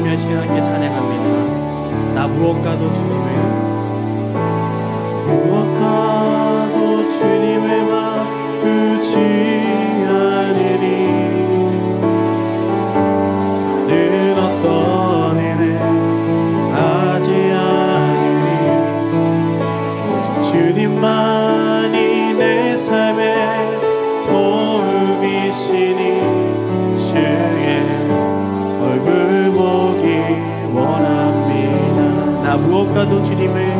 감사하며 신하께 찬양합니다. 나 무엇과도 주님을 무엇과도 주님의 맘 붙이 주님을.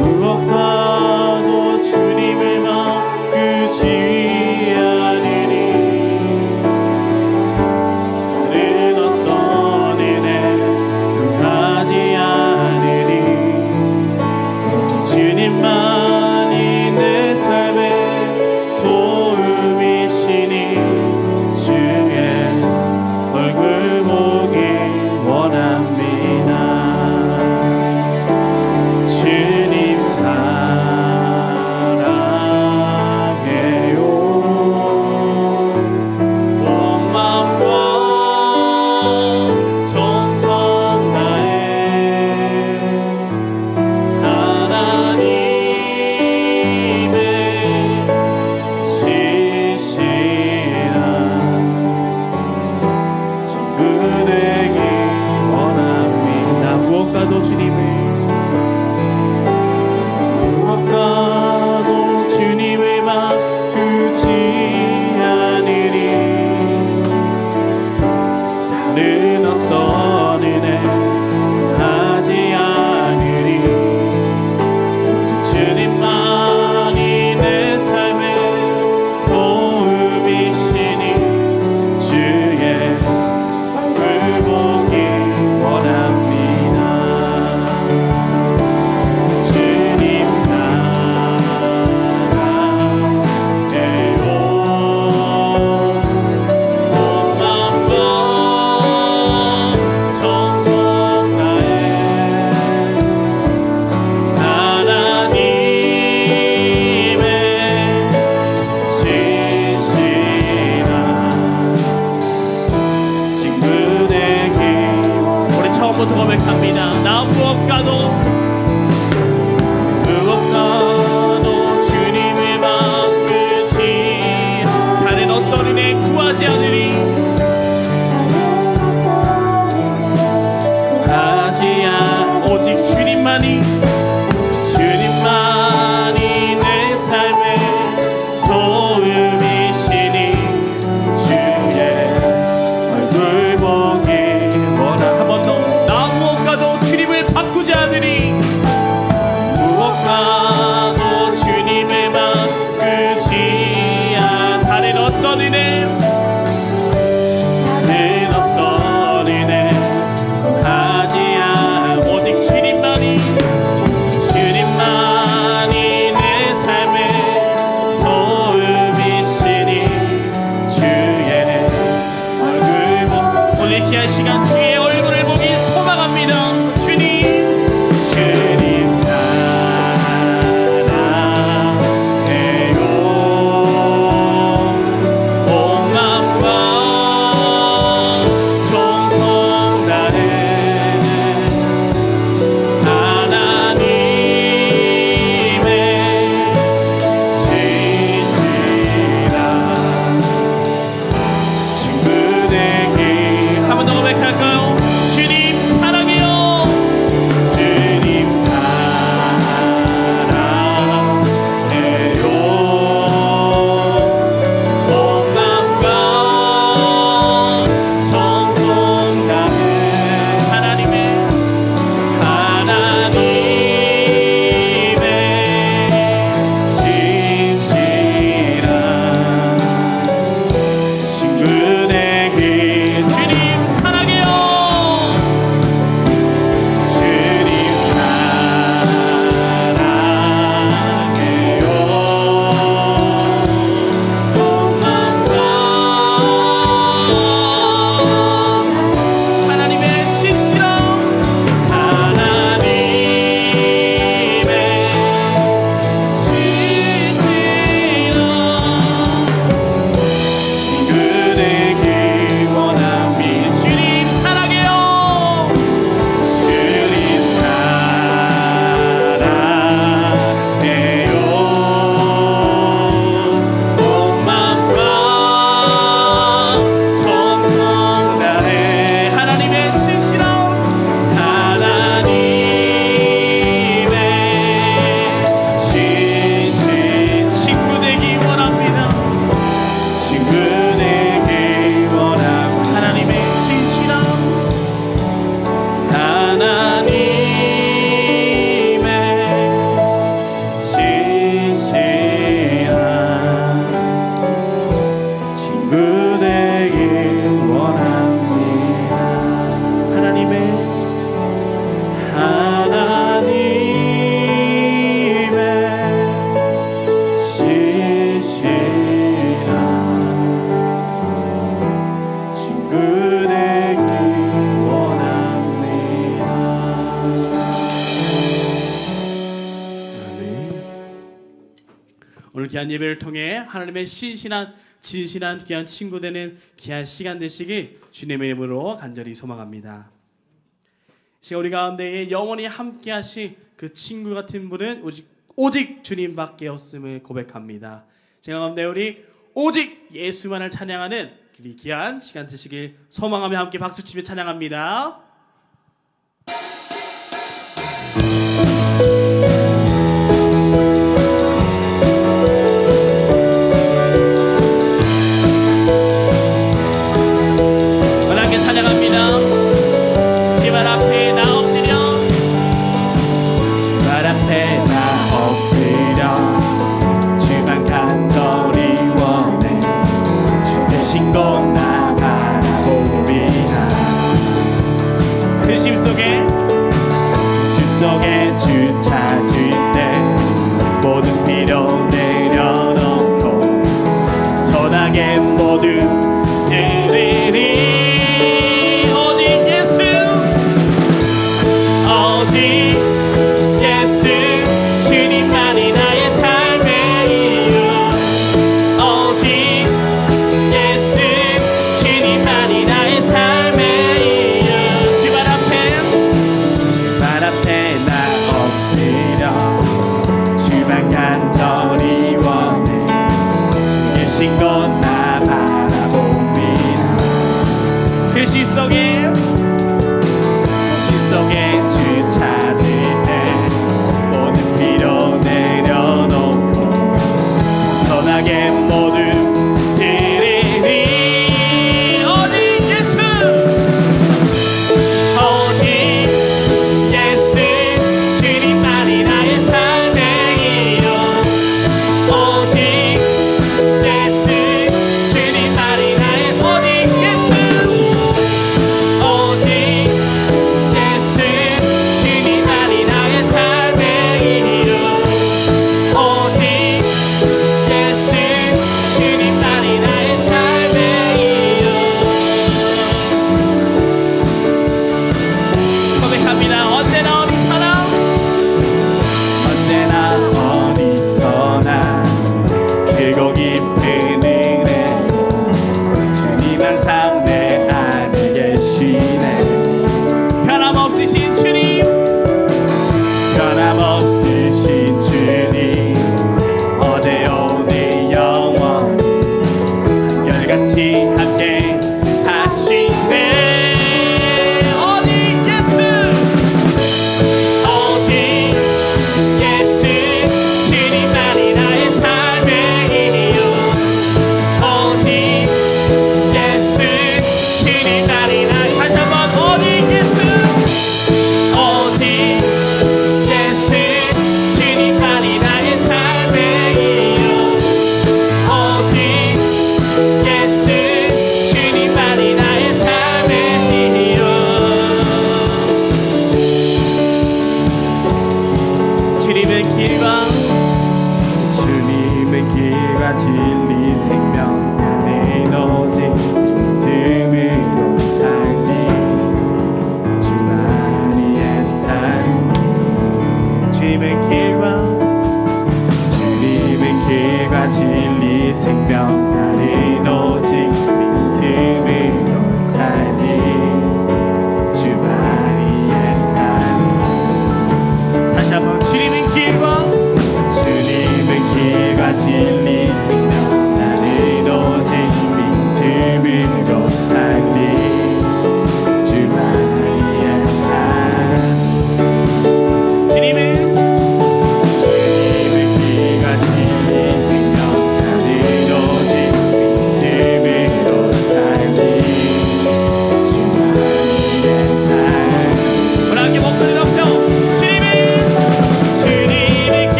무엇과도 주님을 함께할 시간 예배를 통해 하나님의 신신한 진실한 귀한 친구 되는 귀한 시간 되시길 주님의 이름으로 간절히 소망합니다. 시간 우리 가운데에 영원히 함께 하실 그 친구 같은 분은 오직, 오직 주님밖에 없음을 고백합니다. 제가 가운데 우리 오직 예수만을 찬양하는 그 귀한 시간 되시길 소망하며 함께 박수치며 찬양합니다.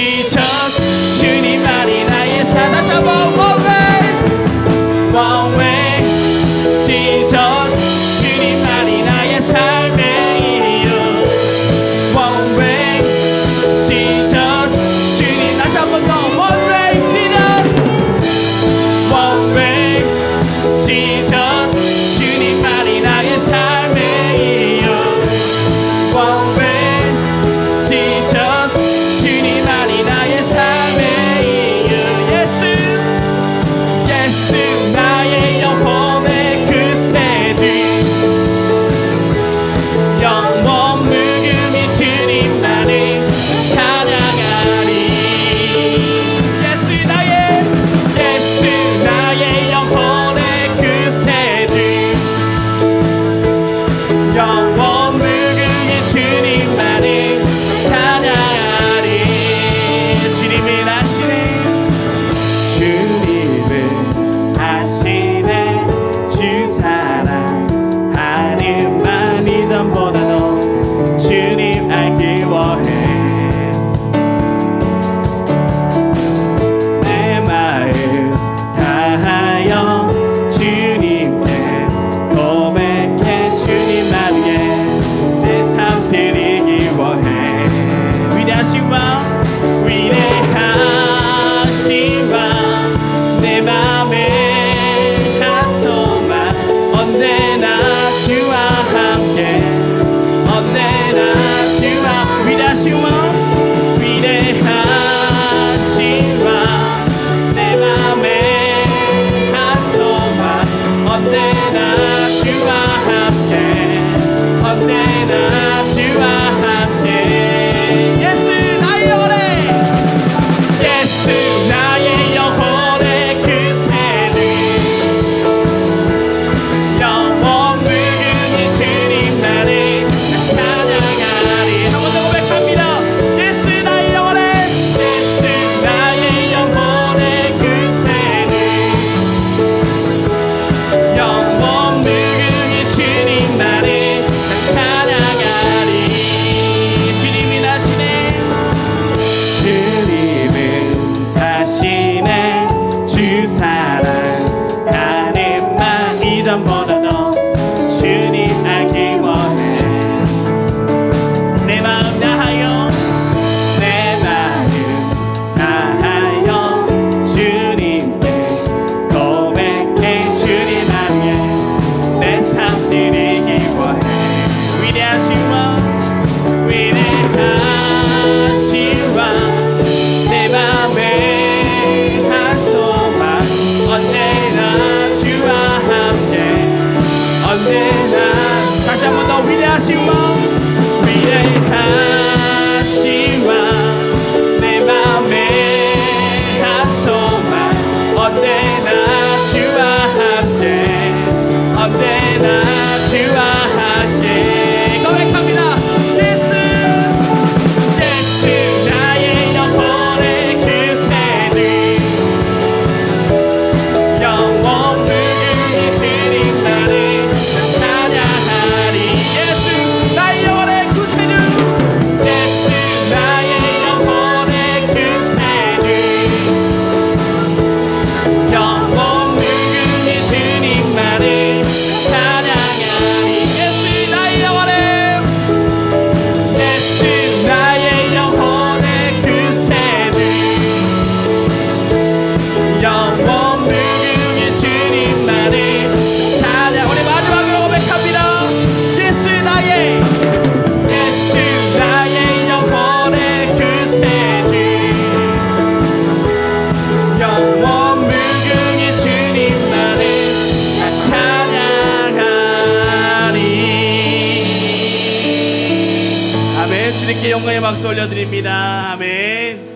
teach us. 私は。 영광의 박수 올려드립니다. 아멘.